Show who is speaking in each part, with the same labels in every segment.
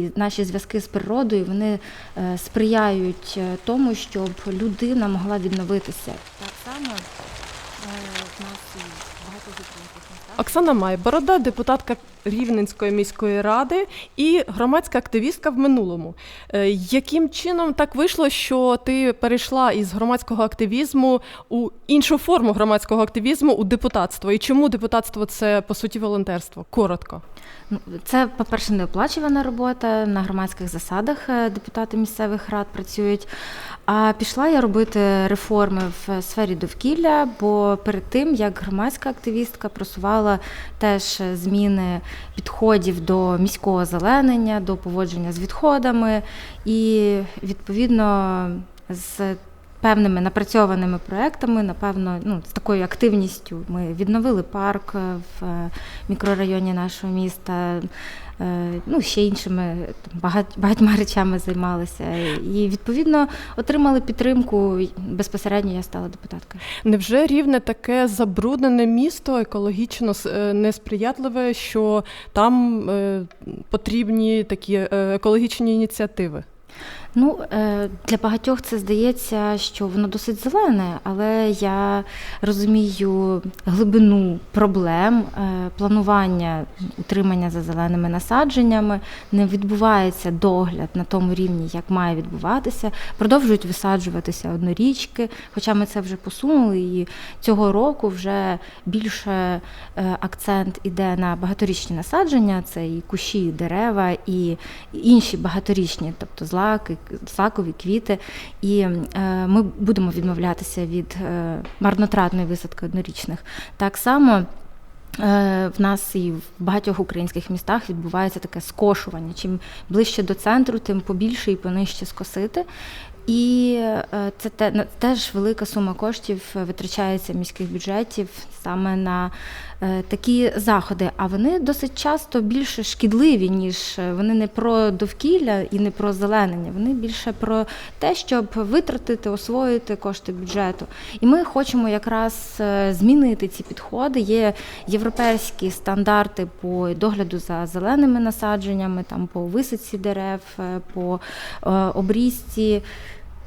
Speaker 1: І Наші зв'язки з природою вони е, сприяють е, тому, щоб людина могла відновитися. Так само е, в нас.
Speaker 2: Оксана Майборода, депутатка Рівненської міської ради і громадська активістка в минулому. Яким чином так вийшло, що ти перейшла із громадського активізму у іншу форму громадського активізму у депутатство? І чому депутатство це по суті волонтерство? Коротко.
Speaker 1: Це, по-перше, неоплачувана робота на громадських засадах. е, Депутати місцевих рад працюють. А пішла я робити реформи в сфері довкілля, бо перед тим як громадська активістка просувала теж зміни підходів до міського зеленення, до поводження з відходами, і відповідно з певними напрацьованими проектами, напевно, ну, з такою активністю ми відновили парк е, в е, мікрорайоні нашого міста. е, Ну, ще іншими там, багать- багатьма речами займалися. І відповідно отримали підтримку. Безпосередньо я стала депутаткою.
Speaker 2: Невже рівне таке забруднене місто, екологічно несприятливе, що там потрібні такі екологічні ініціативи?
Speaker 1: Ну, е, для багатьох це здається, що воно досить зелене, але я розумію глибину проблем, е, планування утримання за зеленими насадженнями, не відбувається догляд на тому рівні, як має відбуватися. Продовжують висаджуватися однорічки, хоча ми це вже посунули, і цього року вже більше е, акцент іде на багаторічні насадження, це і кущі, і дерева, і інші багаторічні, тобто злаки, злакові квіти. І е, ми будемо відмовлятися від е, марнотратної висадки однорічних. Так само. е, В нас і в багатьох українських містах відбувається таке скошування. Чим ближче до центру, тим побільше і понижче скосити. І це теж велика сума коштів витрачається міських бюджетів саме на такі заходи. А вони досить часто більше шкідливі, ніж е, вони не про довкілля і не про зеленення. Вони більше про те, щоб витратити, освоїти кошти бюджету. І ми хочемо якраз е, змінити ці підходи. Є європейські стандарти по догляду за зеленими насадженнями, там по висадці дерев, е, по е, обрізці.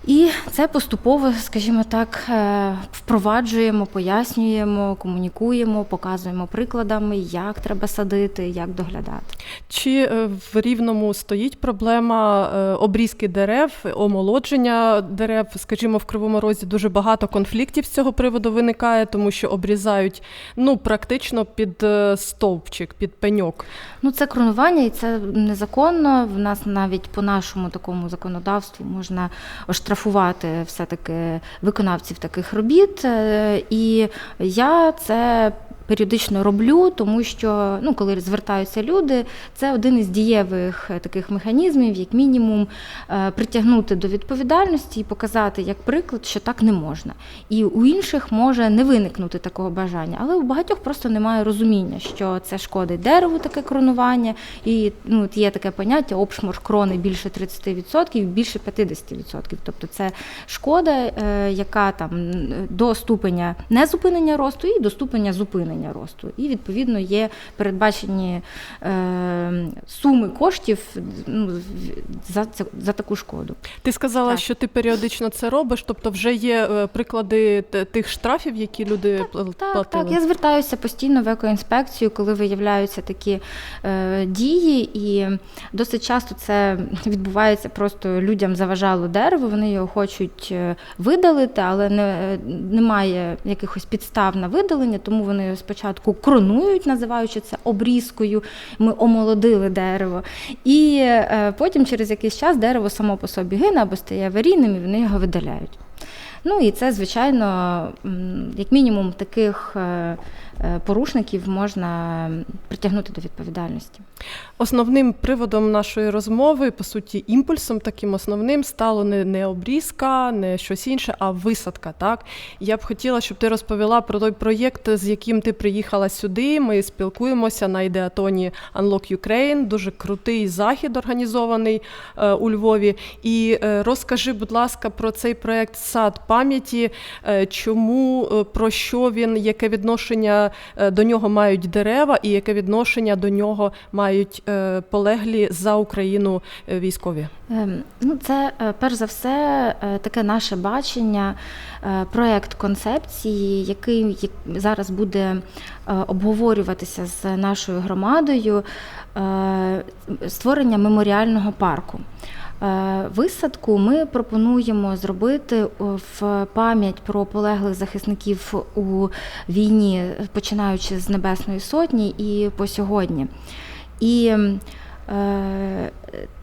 Speaker 1: І це поступово, скажімо так, е, впроваджуємо, пояснюємо, комунікуємо, показуємо прикладами, як треба садити, як доглядати.
Speaker 2: Чи е, в рівному стоїть проблема е, обрізки дерев, омолодження дерев? Скажімо, в Кривому Розі дуже багато конфліктів з цього приводу виникає, тому що обрізають ну практично під стовпчик, під пеньок.
Speaker 1: Ну, це кронування, і це незаконно. В нас навіть по нашому такому законодавству можна оштрафувати все-таки виконавців таких робіт. Е, І я це. Періодично роблю, тому що ну, коли звертаються люди, це один із дієвих е, таких механізмів, як мінімум, е, притягнути до відповідальності і показати як приклад, що так не можна. І у інших може не виникнути такого бажання, але у багатьох просто немає розуміння, що це шкодить дереву, таке кронування, і ну, є таке поняття обшмор крони більше 30%, більше 50%. Тобто це шкода, е, яка там до ступеня незупинення росту і до ступеня зупинення росту. І відповідно є передбачені е, суми коштів ну, за, за таку шкоду.
Speaker 2: Ти сказала,
Speaker 1: Так.
Speaker 2: що ти періодично це робиш, тобто вже є е, приклади тих штрафів, які люди
Speaker 1: Так,
Speaker 2: платили.
Speaker 1: так. Я звертаюся постійно в екоінспекцію, коли виявляються такі е, дії, і досить часто це відбувається просто людям заважало дерево, вони його хочуть е, видалити, але не, немає якихось підстав на видалення, тому вони його спочатку кронують, називаючи це обрізкою. Ми омолодили дерево. І е, потім через якийсь час дерево само по собі гине або стає аварійним, і вони його видаляють. Ну і це, звичайно, як мінімум, таких е, порушників можна притягнути до відповідальності.
Speaker 2: Основним приводом нашої розмови, по суті, імпульсом таким основним стало не, не обрізка, не щось інше, а висадка. Так я б хотіла, щоб ти розповіла про той проєкт, з яким ти приїхала сюди. Ми спілкуємося на ідеатоні Unlock Ukraine, дуже крутий захід організований е, у Львові. І е, розкажи, будь ласка, про цей проєкт сад пам'яті, е, чому, е, про що він, яке відношення е, до нього мають дерева, і яке відношення до нього мають е, полеглі за Україну е, військові?
Speaker 1: Ем, Ну, це е, перш за все е, таке наше бачення, е, проект концепції, який зараз буде е, обговорюватися з нашою громадою, е, створення меморіального парку. Е, Висадку ми пропонуємо зробити в пам'ять про полеглих захисників у війні, починаючи з Небесної Сотні і по сьогодні. І е,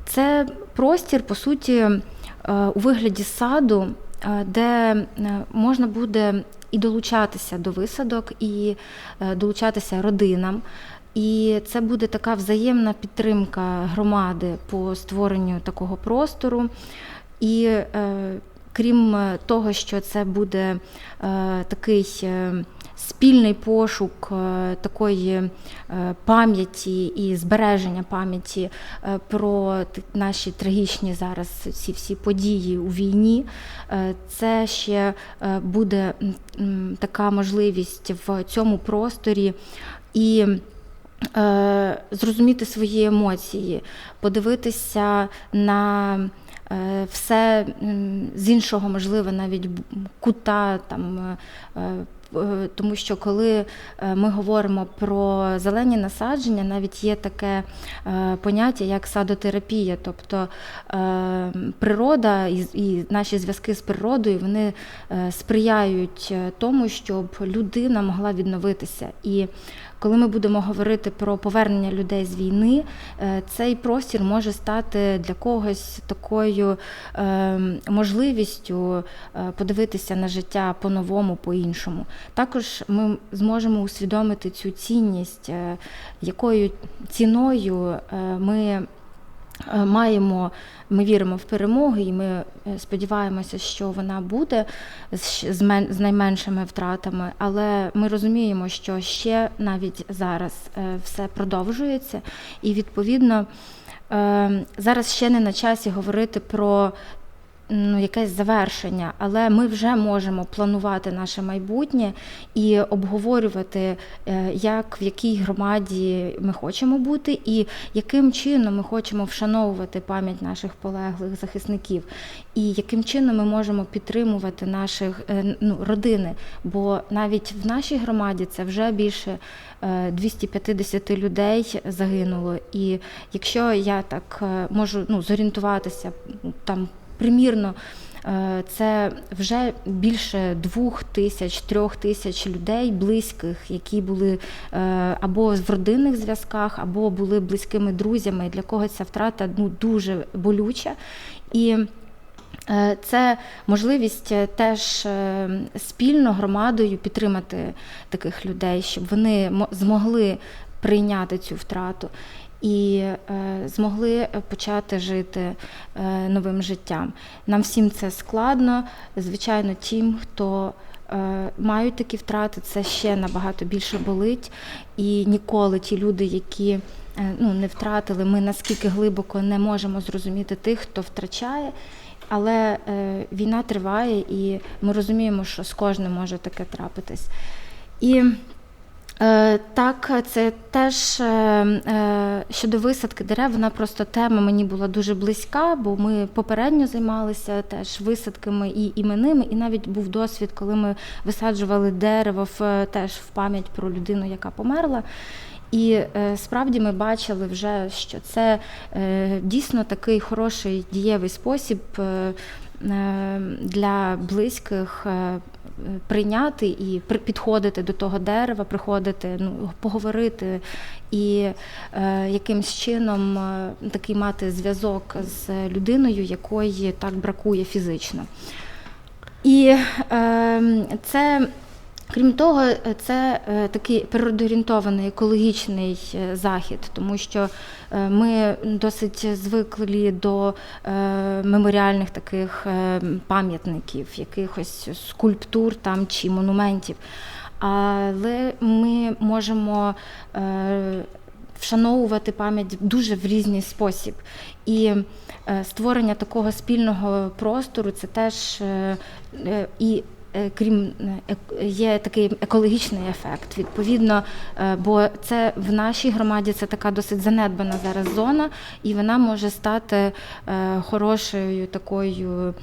Speaker 1: це простір, по суті, е, у вигляді саду, е, де е, можна буде і долучатися до висадок, і е, долучатися родинам. І це буде така взаємна підтримка громади по створенню такого простору. І е, крім е, того, що це буде е, такий е, спільний пошук е, такої пам'яті і збереження пам'яті про наші трагічні зараз ці всі події у війні, це ще буде така можливість в цьому просторі і зрозуміти свої емоції, подивитися на е, все з іншого, можливо, навіть кута там. е, е, тому що коли е, ми говоримо про зелені насадження, навіть є таке е, поняття як садотерапія, тобто е, природа і, наші зв'язки з природою вони е, сприяють е, тому, щоб людина могла відновитися. І коли ми будемо говорити про повернення людей з війни, е, цей простір може стати для когось такою е, можливістю е, подивитися на життя по-новому, по-іншому. Також ми зможемо усвідомити цю цінність, якою ціною ми маємо, ми віримо в перемогу, і ми е, сподіваємося, що вона буде з, мен, з найменшими втратами. Але ми розуміємо, що ще навіть зараз е, все продовжується, і відповідно е, зараз ще не на часі говорити про ну, якесь завершення, але ми вже можемо планувати наше майбутнє і обговорювати, е, як в якій громаді ми хочемо бути, і яким чином ми хочемо вшановувати пам'ять наших полеглих захисників, і яким чином ми можемо підтримувати наших е, ну, родини. Бо навіть в нашій громаді це вже більше е, 250 людей загинуло. І якщо я так е, можу ну, зорієнтуватися там примірно. е, Це вже більше двох тисяч, трьох тисяч людей близьких, які були е, або в родинних зв'язках, або були близькими друзями. Для кого ця втрата ну, дуже болюча. І е, це можливість теж спільно громадою підтримати таких людей, щоб вони змогли прийняти цю втрату і е, змогли почати жити е, новим життям. Нам всім це складно. Звичайно, тим, хто е, мають такі втрати, це ще набагато більше болить. І ніколи ті люди, які ну, не втратили, ми наскільки глибоко не можемо зрозуміти тих, хто втрачає. Але війна триває, і ми розуміємо, що з кожним може таке трапитись. І Так, це теж е, е, щодо висадки дерев, вона просто тема мені була дуже близька, бо ми попередньо займалися теж висадками і іменними, і навіть був досвід, коли ми висаджували дерево в, теж в пам'ять про людину, яка померла. І е, справді ми бачили вже, що це е, дійсно такий хороший дієвий спосіб е, е, для близьких е, прийняти і підходити до того дерева, приходити, ну, поговорити і е, якимсь чином е, такий мати зв'язок з людиною, якої так бракує фізично. І е, це. Крім того, це е, такий природоорієнтований екологічний е, захід, тому що е, ми досить звикли до меморіальних таких пам'ятників, якихось скульптур там чи монументів. Але ми можемо вшановувати пам'ять дуже в різний спосіб. І створення такого спільного простору це теж і крім е, є такий екологічний ефект. Відповідно, е, бо це в нашій громаді це така досить занедбана зараз зона, і вона може стати е, хорошою такою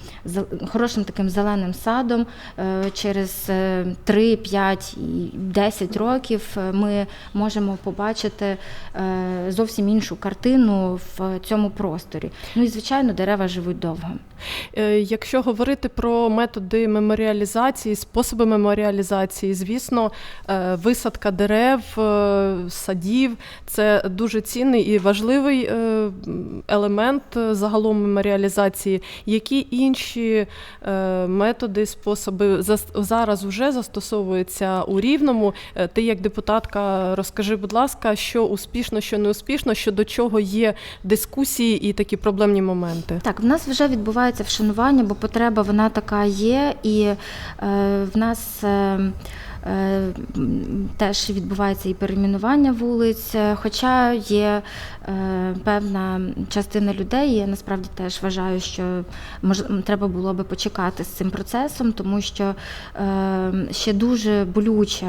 Speaker 1: хорошим таким зеленим садом. Е, Через е, 3, 5 10 років е, ми можемо побачити е, зовсім іншу картину в цьому просторі. Ну і звичайно, дерева живуть довго.
Speaker 2: Е, Якщо говорити про методи меморіалізації, способи меморіалізації, звісно, е, висадка дерев, е, садів це дуже цінний і важливий е, елемент загалом меморіалізації. Які інші методи, способи зараз вже застосовуються у рівному? Ти як депутатка, розкажи, будь ласка, що успішно, що не успішно, що до чого є дискусії і такі проблемні моменти.
Speaker 1: Так, в нас вже відбувається вшанування, бо потреба вона така є, і в нас. Е, е, Теж відбувається і перейменування вулиць, е, хоча є е, певна частина людей, я насправді теж вважаю, що треба було би почекати з цим процесом, тому що е, ще дуже болюча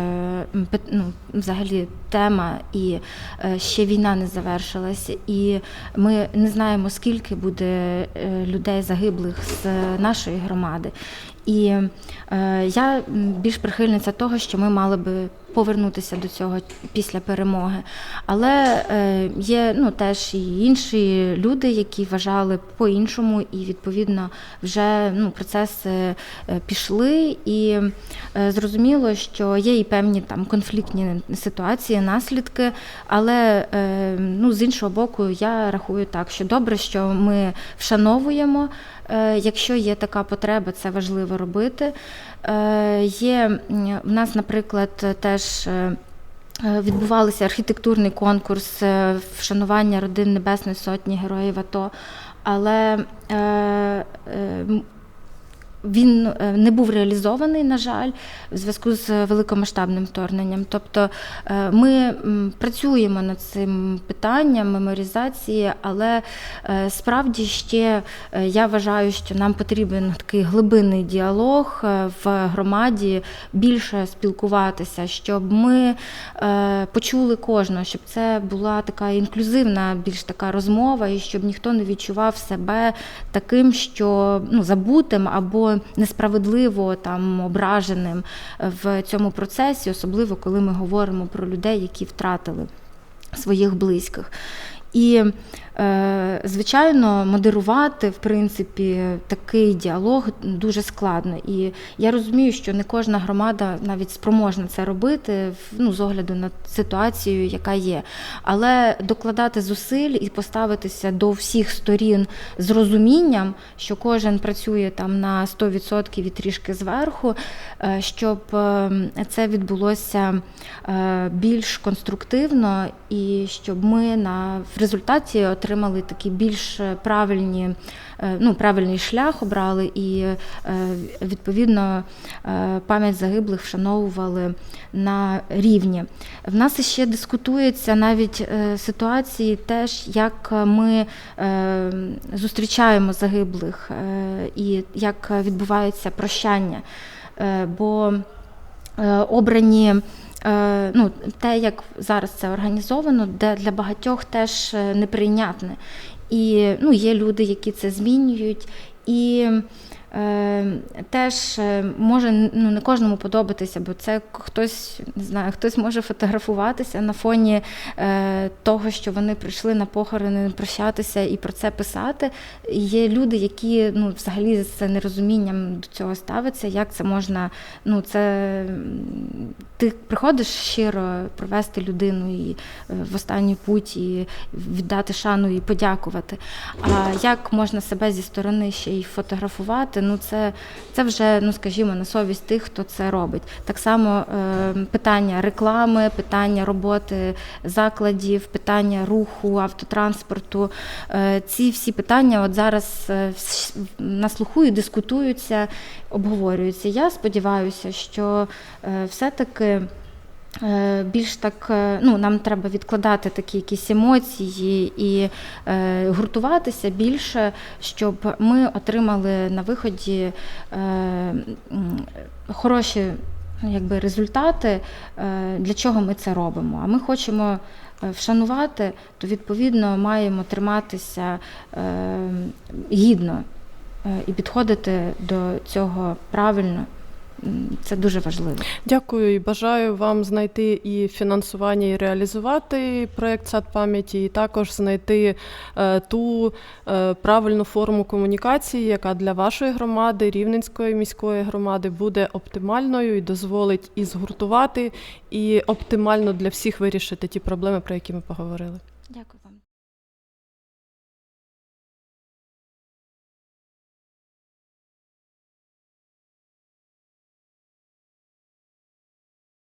Speaker 1: ну, взагалі тема, і е, ще війна не завершилась, і ми не знаємо, скільки буде е, людей загиблих з нашої громади. І е, я більш прихильниця того, що ми мали би повернутися до цього після перемоги. Але е, є ну, теж і інші люди, які вважали по-іншому, і відповідно вже ну, процеси е, пішли. І е, зрозуміло, що є і певні там конфліктні ситуації, наслідки. Але ну, з іншого боку, я рахую так, що добре, що ми вшановуємо. Якщо є така потреба, це важливо робити. Є в нас, наприклад, теж. Е, відбувалися архітектурний конкурс е, вшанування родин Небесної Сотні Героїв АТО, але е, е, він е, не був реалізований, на жаль, в зв'язку з великомасштабним вторгненням. Тобто е, ми працюємо над цим питанням меморізації, але е, справді ще я вважаю, що нам потрібен такий глибинний діалог в громаді, більше спілкуватися, щоб ми почули кожного, щоб це була така інклюзивна, більш така розмова, і щоб ніхто не відчував себе таким, що ну, забутим або несправедливо там ображеним в цьому процесі, особливо коли ми говоримо про людей, які втратили своїх близьких. І, е, звичайно, модерувати, в принципі, такий діалог дуже складно. І я розумію, що не кожна громада навіть спроможна це робити ну, з огляду на ситуацію, яка є. Але докладати зусиль і поставитися до всіх сторін з розумінням, що кожен працює там на 100% і трішки зверху, е, щоб е, це відбулося е, більш конструктивно і щоб ми на в результаті отримали такі більш правильні, е, ну, правильний шлях обрали і е, відповідно е, пам'ять загиблих вшановували на рівні. В нас ще дискутується навіть е, ситуації, теж як ми е, зустрічаємо загиблих е, і як відбувається прощання. Е, Бо е, обрані. Е, Ну, те, як зараз це організовано, де для багатьох теж е, неприйнятне. І ну, є люди, які це змінюють. І теж е, може ну, не кожному подобатися, бо це хтось не знаю, хтось може фотографуватися на фоні е, того, що вони прийшли на похорони прощатися і про це писати. Є люди, які ну, взагалі з нерозумінням до цього ставляться, як це можна. Ну, це ти приходиш щиро провести людину і е, в останню путь і віддати шану і подякувати. А як можна себе зі сторони ще й фотографувати? Ну це, це вже, ну скажімо, на совість тих, хто це робить. Так само е, питання реклами, питання роботи закладів, питання руху, автотранспорту. Е, ці всі питання от зараз е, на слуху і дискутуються, обговорюються. Я сподіваюся, що е, все-таки е, більш так, е, ну, нам треба відкладати такі якісь емоції і е, гуртуватися більше, щоб ми отримали на виході е, хороші якби, результати, е, для чого ми це робимо. А ми хочемо е, вшанувати, то відповідно маємо триматися е, гідно е, і підходити до цього правильно. Це дуже важливо.
Speaker 2: Дякую і бажаю вам знайти і фінансування, і реалізувати проєкт сад пам'яті, і також знайти е, ту е, правильну форму комунікації, яка для вашої громади, Рівненської міської громади, буде оптимальною і дозволить і згуртувати, і оптимально для всіх вирішити ті проблеми, про які ми поговорили.
Speaker 1: Дякую вам.